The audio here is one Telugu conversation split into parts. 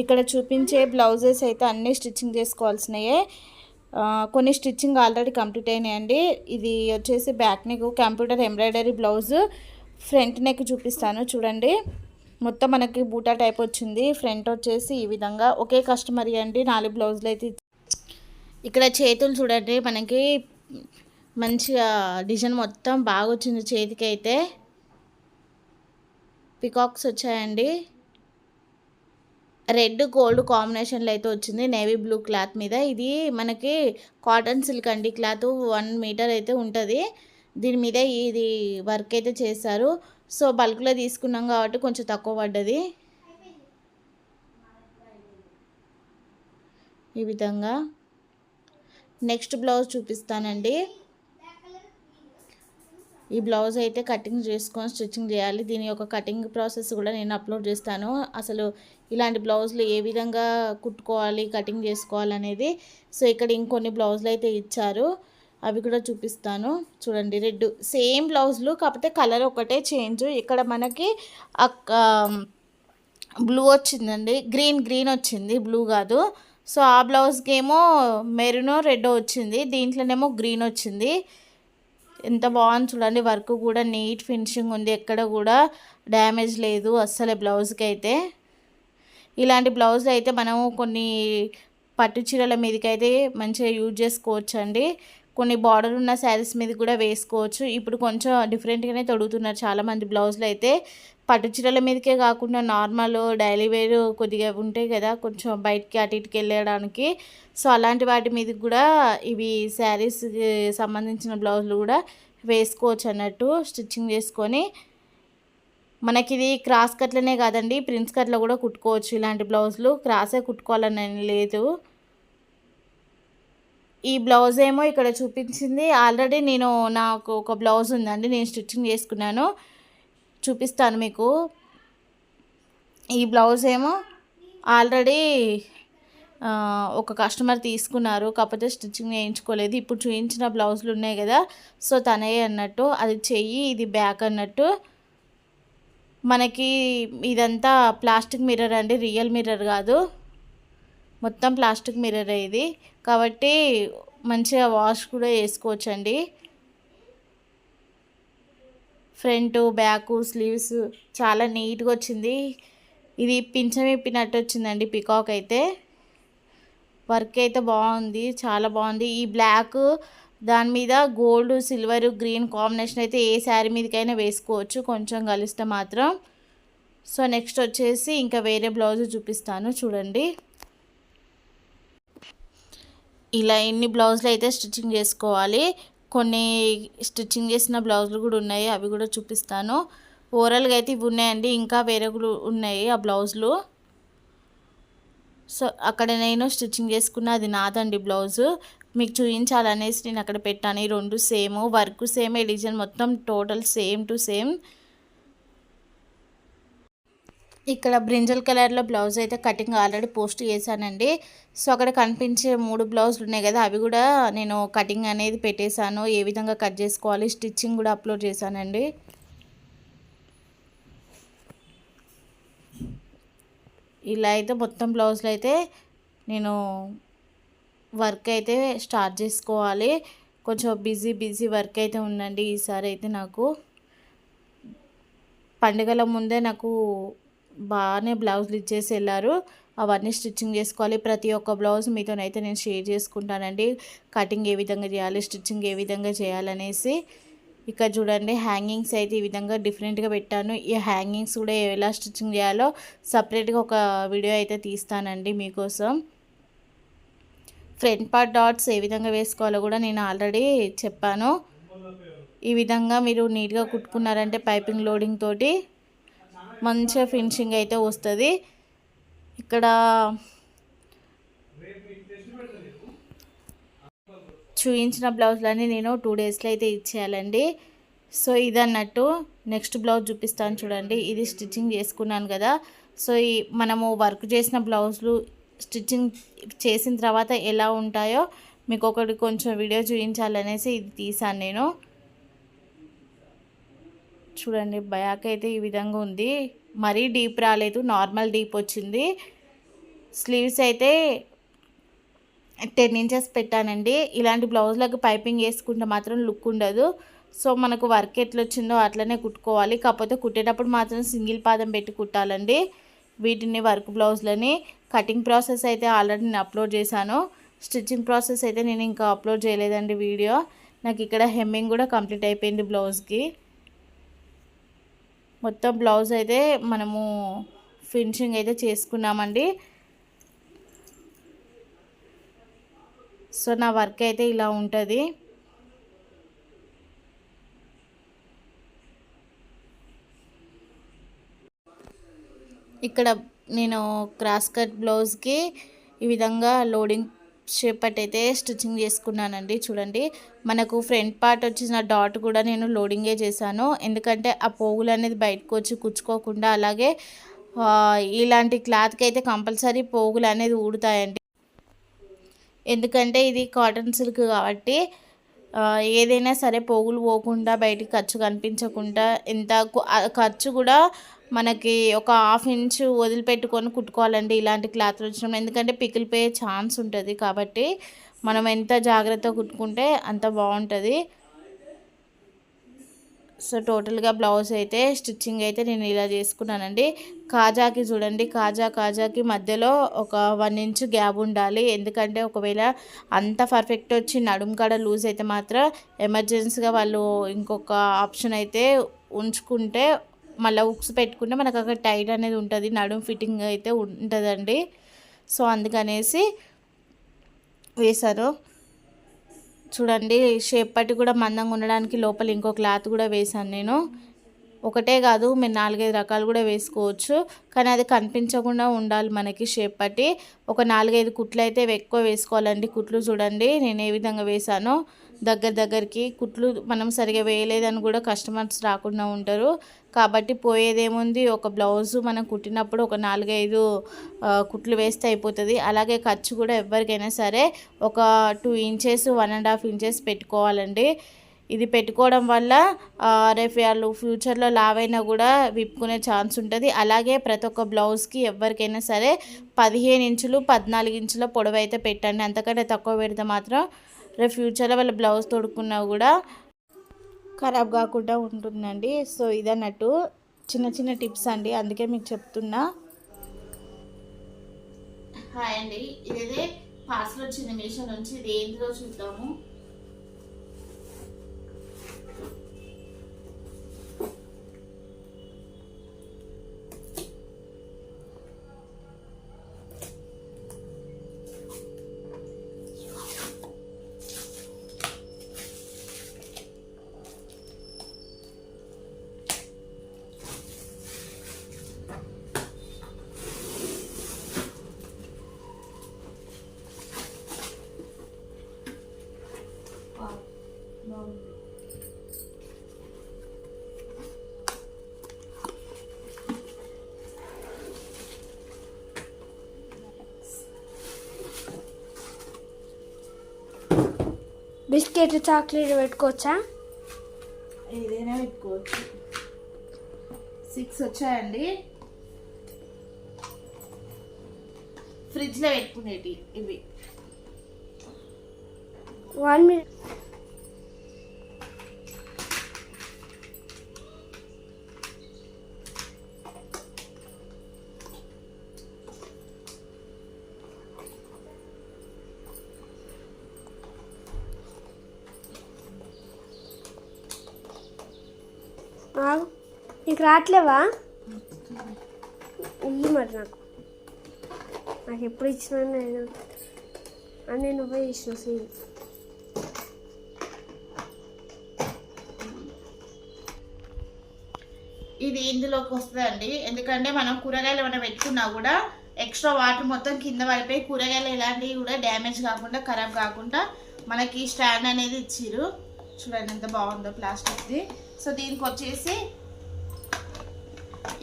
ఇక్కడ చూపించే బ్లౌజెస్ అయితే అన్నీ స్టిచ్చింగ్ చేసుకోవాల్సినయే. కొన్ని స్టిచ్చింగ్ ఆల్రెడీ కంప్లీట్ అయినాయండి. ఇది వచ్చేసి back neck computer embroidery blouse. Front neck చూపిస్తాను చూడండి. మొత్తం మనకి బూటా టైప్ వచ్చింది. ఫ్రంట్ వచ్చేసి ఈ విధంగా. ఒకే కస్టమర్ అండి నాలుగు బ్లౌజులు అయితే ఇక్కడ చేతులు చూడండి మనకి మంచిగా డిజైన్ మొత్తం బాగా వచ్చింది చేతికి అయితే పికాక్స్ వచ్చాయండి. రెడ్ గోల్డ్ కాంబినేషన్లో అయితే వచ్చింది. నేవీ బ్లూ క్లాత్ మీద. ఇది మనకి కాటన్ సిల్క్ అండి. క్లాత్ వన్ మీటర్ అయితే ఉంటుంది. దీని మీద ఇది వర్క్ అయితే చేశారు. సో బల్క్లో తీసుకున్నాం కాబట్టి కొంచెం తక్కువ పడ్డది. ఈ విధంగా. నెక్స్ట్ బ్లౌజ్ చూపిస్తానండి. ఈ బ్లౌజ్ అయితే కటింగ్ చేసుకొని స్టిచ్చింగ్ చేయాలి. దీని యొక్క కటింగ్ ప్రాసెస్ కూడా నేను అప్లోడ్ చేస్తాను. అసలు ఇలాంటి బ్లౌజులు ఏ విధంగా కుట్టుకోవాలి కటింగ్ చేసుకోవాలి అనేది సో ఇక్కడ ఇంకొన్ని బ్లౌజులు అయితే ఇచ్చారు. అవి కూడా చూపిస్తాను. చూడండి రెడ్ సేమ్ బ్లౌజులు కాకపోతే కలర్ ఒకటే చేంజ్. ఇక్కడ మనకి బ్లూ వచ్చిందండి. గ్రీన్ గ్రీన్ వచ్చింది. బ్లూ కాదు. సో ఆ బ్లౌజ్కి ఏమో మెరూన్ రెడ్ వచ్చింది. దీంట్లోనేమో గ్రీన్ వచ్చింది. ఎంత బాగుంది చూడండి. వర్క్ కూడా నీట్ ఫినిషింగ్ ఉంది. ఎక్కడ కూడా డ్యామేజ్ లేదు అస్సలే బ్లౌజ్కి అయితే ఇలాంటి బ్లౌజ్లు అయితే మనము కొన్ని పట్టు చీరల మీదకి అయితే మంచిగా యూజ్ చేసుకోవచ్చు అండి కొన్ని బార్డర్ ఉన్న శారీస్ మీద కూడా వేసుకోవచ్చు. ఇప్పుడు కొంచెం డిఫరెంట్గానే తొడుగుతున్నారు చాలామంది బ్లౌజులు అయితే. పట్టు చీరల మీదకే కాకుండా నార్మల్ డైలీ వేర్ కొద్దిగా ఉంటాయి కదా కొంచెం బయటికి అటు ఇటుకి వెళ్ళడానికి. సో అలాంటి వాటి మీద కూడా ఇవి శారీస్కి సంబంధించిన బ్లౌజులు కూడా వేసుకోవచ్చు అన్నట్టు స్టిచ్చింగ్ చేసుకొని. మనకి ఇది క్రాస్ కట్లనే కాదండి ప్రిన్స్ కట్లో కూడా కుట్టుకోవచ్చు ఇలాంటి బ్లౌజులు. క్రాసే కుట్టుకోవాలని లేదు. ఈ బ్లౌజ్ ఏమో ఇక్కడ చూపించింది. ఆల్రెడీ నేను నాకు ఒక బ్లౌజ్ ఉందండి నేను స్టిచ్చింగ్ చేసుకున్నాను. చూపిస్తాను మీకు. ఈ బ్లౌజ్ ఏమో ఆల్రెడీ ఒక కస్టమర్ తీసుకున్నారు. కాకపోతే స్టిచ్చింగ్ వేయించుకోలేదు. ఇప్పుడు చూపించిన బ్లౌజులు ఉన్నాయి కదా. సో తనే అన్నట్టు అది చెయ్యి ఇది బ్యాక్ అన్నట్టు. మనకి ఇదంతా ప్లాస్టిక్ మిర్రర్ అండి. రియల్ మిర్రర్ కాదు. మొత్తం ప్లాస్టిక్ మిర్రర్ ఇది. కాబట్టి మంచిగా వాష్ కూడా చేసుకోవచ్చండి. ఫ్రంట్ బ్యాక్ స్లీవ్స్ చాలా నీట్గా వచ్చింది. ఇది పింఛమిప్పినట్టు వచ్చిందండి పికాక్ అయితే. వర్క్ అయితే బాగుంది చాలా బాగుంది. ఈ బ్లాక్ దాని మీద గోల్డ్ సిల్వర్ గ్రీన్ కాంబినేషన్ అయితే ఏ శారీ మీదకైనా వేసుకోవచ్చు కొంచెం కలిస్తే మాత్రం. సో నెక్స్ట్ వచ్చేసి ఇంకా వేరే బ్లౌజ్ చూపిస్తాను చూడండి. ఇలా ఎన్ని బ్లౌజులు అయితే స్టిచ్చింగ్ చేసుకోవాలి. కొన్ని స్టిచ్చింగ్ చేసిన బ్లౌజులు కూడా ఉన్నాయి అవి కూడా చూపిస్తాను. ఓవరాల్గా అయితే ఇవి ఉన్నాయండి ఇంకా వేరే కూడా ఉన్నాయి ఆ బ్లౌజులు. సో అక్కడ నేను స్టిచ్చింగ్ చేసుకున్న అది నాదండి బ్లౌజు. మీకు చూపించాలనేసి నేను అక్కడ పెట్టాను ఈ రెండు సేమ్ వర్క్ సేమ్ డిజైన్ మొత్తం టోటల్ సేమ్ టు సేమ్. ఇక్కడ బ్రింజల్ కలర్లో బ్లౌజ్ అయితే కటింగ్ ఆల్రెడీ పోస్ట్ చేశానండి. సో అక్కడ కనిపించే మూడు బ్లౌజులు ఉన్నాయి కదా అవి కూడా నేను కటింగ్ అనేది పెట్టేశాను. ఏ విధంగా కట్ చేసుకోవాలి స్టిచ్చింగ్ కూడా అప్లోడ్ చేశానండి. ఇలా అయితే మొత్తం బ్లౌజులు అయితే నేను వర్క్ అయితే స్టార్ట్ చేసుకోవాలి. కొంచెం బిజీ బిజీ వర్క్ అయితే ఉందండి ఈసారి అయితే నాకు. పండుగల ముందే నాకు బాగానే బ్లౌజులు ఇచ్చేసి వెళ్ళారు. అవన్నీ స్టిచ్చింగ్ చేసుకోవాలి. ప్రతి ఒక్క బ్లౌజ్ మీతోనైతే నేను షేర్ చేసుకుంటానండి. కటింగ్ ఏ విధంగా చేయాలి స్టిచ్చింగ్ ఏ విధంగా చేయాలనేసి. ఇక్కడ చూడండి హ్యాంగింగ్స్ అయితే ఈ విధంగా డిఫరెంట్గా పెట్టాను. ఈ హ్యాంగింగ్స్ కూడా ఎలా స్టిచ్చింగ్ చేయాలో సపరేట్గా ఒక వీడియో అయితే తీస్తానండి మీకోసం. ఫ్రంట్ పార్ట్ డాట్స్ ఏ విధంగా వేసుకోవాలో కూడా నేను ఆల్రెడీ చెప్పాను. ఈ విధంగా మీరు నీట్గా కుట్టుకున్నారంటే పైపింగ్ లోడింగ్ తోటి మంచిగా ఫినిషింగ్ అయితే వస్తుంది. ఇక్కడ చూయించిన బ్లౌజ్లన్నీ నేను టూ డేస్లో అయితే ఇచ్చేయాలండి. సో ఇది అన్నట్టు నెక్స్ట్ బ్లౌజ్ చూపిస్తాను చూడండి. ఇది స్టిచ్చింగ్ చేసుకున్నాను కదా. సో ఈ మనము వర్క్ చేసిన బ్లౌజులు స్టిచ్చింగ్ చేసిన తర్వాత ఎలా ఉంటాయో మీకు ఒకటి కొంచెం వీడియో చూపించాలనేసి ఇది తీసాను నేను. చూడండి బ్యాక్ అయితే ఈ విధంగా ఉంది. మరీ డీప్ రాలేదు నార్మల్ డీప్ వచ్చింది. స్లీవ్స్ అయితే టెన్ ఇంచెస్ పెట్టానండి. ఇలాంటి బ్లౌజ్లకు పైపింగ్ వేసుకుంటే మాత్రం లుక్ ఉండదు. సో మనకు వర్క్ ఎట్లా వచ్చిందో అట్లనే కుట్టుకోవాలి. కాకపోతే కుట్టేటప్పుడు మాత్రం సింగిల్ పాదం పెట్టి కుట్టాలండి వీటిని వర్క్ బ్లౌజ్లని. కటింగ్ ప్రాసెస్ అయితే ఆల్రెడీ నేను అప్లోడ్ చేశాను. స్టిచ్చింగ్ ప్రాసెస్ అయితే నేను ఇంకా అప్లోడ్ చేయలేదండి వీడియో. నాకు ఇక్కడ హెమ్మింగ్ కూడా కంప్లీట్ అయిపోయింది బ్లౌజ్కి. మొత్తం బ్లౌజ్ అయితే మనము ఫినిషింగ్ అయితే చేసుకున్నామండి. సో నా వర్క్ అయితే ఇలా ఉంటుంది. ఇక్కడ నేను క్రాస్ కట్ బ్లౌజ్కి ఈ విధంగా లోడింగ్ షేపట్ అయితే స్టిచ్చింగ్ చేసుకున్నానండి చూడండి. మనకు ఫ్రంట్ పార్ట్ వచ్చిన డాట్ కూడా నేను లోడింగే చేశాను. ఎందుకంటే ఆ పోగులు అనేది బయటకు వచ్చి కుచ్చుకోకుండా అలాగే ఇలాంటి క్లాత్కి అయితే కంపల్సరీ పోగులు అనేది ఊడుతాయండి. ఎందుకంటే ఇది కాటన్ సిల్క్ కాబట్టి ఏదైనా సరే పోగులు పోకుండా బయటికి ఖర్చు కనిపించకుండా ఎంత ఖర్చు కూడా మనకి ఒక హాఫ్ ఇంచ్ వదిలిపెట్టుకొని కుట్టుకోవాలండి ఇలాంటి క్లాత్లు వచ్చినప్పుడు. ఎందుకంటే పికిలిపోయే ఛాన్స్ ఉంటుంది కాబట్టి మనం ఎంత జాగ్రత్తగా కుట్టుకుంటే అంత బాగుంటుంది. సో టోటల్గా బ్లౌజ్ అయితే స్టిచ్చింగ్ అయితే నేను ఇలా చేసుకున్నానండి. కాజాకి చూడండి కాజా కాజాకి మధ్యలో ఒక వన్ ఇంచ్ గ్యాప్ ఉండాలి. ఎందుకంటే ఒకవేళ అంత పర్ఫెక్ట్ వచ్చి నడుము కాడ లూజ్ అయితే మాత్రం ఎమర్జెన్సీగా వాళ్ళు ఇంకొక ఆప్షన్ అయితే ఉంచుకుంటే మళ్ళీ ఉక్స్ పెట్టుకుంటే మనకు అక్కడ టైట్ అనేది ఉంటుంది నడుము ఫిట్టింగ్ అయితే ఉంటుందండి. సో అందుకనేసి వేశారు చూడండి షేప్ పట్టి కూడా మందంగా ఉండడానికి లోపల ఇంకో క్లాత్ కూడా వేశాను నేను. ఒకటే కాదు మీరు నాలుగైదు రకాలు కూడా వేసుకోవచ్చు. కానీ అది కనిపించకుండా ఉండాలి మనకి షేప్ పట్టి. ఒక నాలుగైదు కుట్లు అయితే ఎక్కువ వేసుకోవాలండి. కుట్లు చూడండి నేను ఏ విధంగా వేసానో దగ్గర దగ్గరికి కుట్లు మనం సరిగా వేయలేదని కూడా కస్టమర్స్ రాకుండా ఉంటారు. కాబట్టి పోయేదేముంది? ఒక బ్లౌజు మనం కుట్టినప్పుడు ఒక నాలుగైదు కుట్లు వేస్తే అయిపోతుంది. అలాగే ఖర్చు కూడా ఎవరికైనా సరే ఒక two inches one and half inches పెట్టుకోవాలండి. ఇది పెట్టుకోవడం వల్ల రేపు వాళ్ళు ఫ్యూచర్లో లావైనా కూడా విప్పుకునే ఛాన్స్ ఉంటుంది. అలాగే ప్రతి ఒక్క బ్లౌజ్కి ఎవరికైనా సరే పదిహేను ఇంచులు పద్నాలుగు ఇంచుల పొడవు అయితే పెట్టండి. అంతకంటే తక్కువ పెడితే మాత్రం రేపు ఫ్యూచర్లో వాళ్ళ బ్లౌజ్ తొడుక్కున్నా కూడా ఖరాబ్ కాకుండా ఉంటుందండి. సో ఇదన్నట్టు చిన్న చిన్న టిప్స్ అండి. అందుకే మీకు చెప్తున్నా. హాయ్ అండి. ఇదే పార్సల్ వచ్చింది మీషో నుంచి ఇది ఏంటిదో చూద్దాము. బిస్కెట్ చాక్లెట్ పెట్టుకోవచ్చా? ఏదైనా పెట్టుకోవచ్చు. సిక్స్ వచ్చాయండి. ఫ్రిడ్జ్లో పెట్టుకునేటి ఇవి. One minute. నీకు రావట్లేవా ఉంది మరి నాకు. నాకు ఎప్పుడు ఇచ్చినా నేను అని నువ్వే ఇచ్చిన సీన్. ఇది ఇందులోకి వస్తుందండి. ఎందుకంటే మనం కూరగాయలు ఏమైనా పెట్టుకున్నా కూడా ఎక్స్ట్రా వాటర్ మొత్తం కింద పడిపోయి కూరగాయలు ఎలాంటివి కూడా డ్యామేజ్ కాకుండా ఖరాబ్ కాకుండా మనకి స్టాండ్ అనేది ఇచ్చిర్రు. చూడండి ఎంత బాగుందో ప్లాస్టిక్ది సో దీనికి వచ్చేసి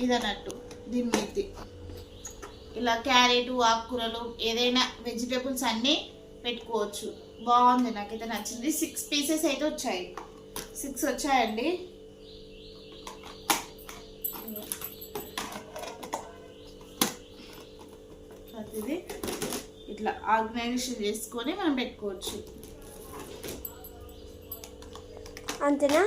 ఇదన్నట్టు దీని మీది. ఇలా క్యారెట్ ఆకుకూరలు ఏదైనా వెజిటేబుల్స్ అన్నీ పెట్టుకోవచ్చు. బాగుంది నాకైతే నచ్చింది. సిక్స్ పీసెస్ అయితే వచ్చాయి. సిక్స్ వచ్చాయండి. ప్రతిదీ ఇట్లా ఆర్గనైజేషన్ చేసుకొని మనం పెట్టుకోవచ్చు. అంతేనా.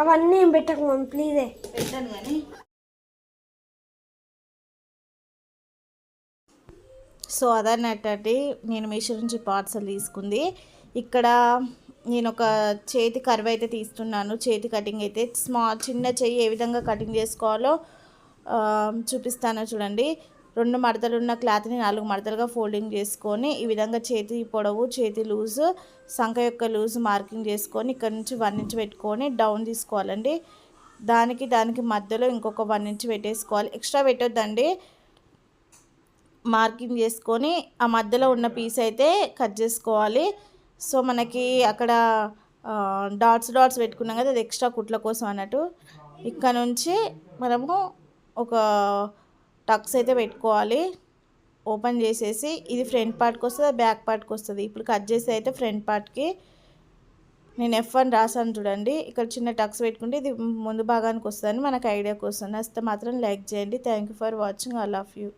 అవన్నీ ఏం పెట్టకు మమ్మీ ప్లీజే పెట్టాను కానీ. సో అదన్నట్టండి నేను మీషో నుంచి పార్సల్ తీసుకుంది. ఇక్కడ నేను ఒక చేతి కర్వ్ అయితే తీస్తున్నాను. చేతి కటింగ్ అయితే స్మాల్ చిన్న చెయ్యి ఏ విధంగా కటింగ్ చేసుకోవాలో చూపిస్తాను చూడండి. రెండు మడతలు ఉన్న క్లాత్ని నాలుగు మడతలుగా ఫోల్డింగ్ చేసుకొని ఈ విధంగా చేతి పొడవు చేతి లూజు సంఖ యొక్క లూజ్ మార్కింగ్ చేసుకొని ఇక్కడ నుంచి వన్ ఇంచ్ పెట్టుకొని డౌన్ తీసుకోవాలండి. దానికి దానికి మధ్యలో ఇంకొక వన్ ఇంచ్ పెట్టేసుకోవాలి. ఎక్స్ట్రా పెట్టొద్దండి. మార్కింగ్ చేసుకొని ఆ మధ్యలో ఉన్న పీస్ అయితే కట్ చేసుకోవాలి. సో మనకి అక్కడ డాట్స్ డాట్స్ పెట్టుకున్నాం కదా అది ఎక్స్ట్రా కుట్ల కోసం అన్నట్టు. ఇక్కడ నుంచి మనము ఒక టక్స్ అయితే పెట్టుకోవాలి. ఓపెన్ చేసేసి ఇది ఫ్రంట్ పార్ట్కి వస్తుంది బ్యాక్ పార్ట్కి వస్తుంది. ఇప్పుడు కట్ చేసి అయితే ఫ్రంట్ పార్ట్కి నేను ఎఫ్ వన్ రాసాను చూడండి. ఇక్కడ చిన్న టక్స్ పెట్టుకుంటే ఇది ముందు భాగానికి వస్తుందని మనకు ఐడియాకి వస్తుంది వస్తే మాత్రం లైక్ చేయండి. Thank you for watching I love you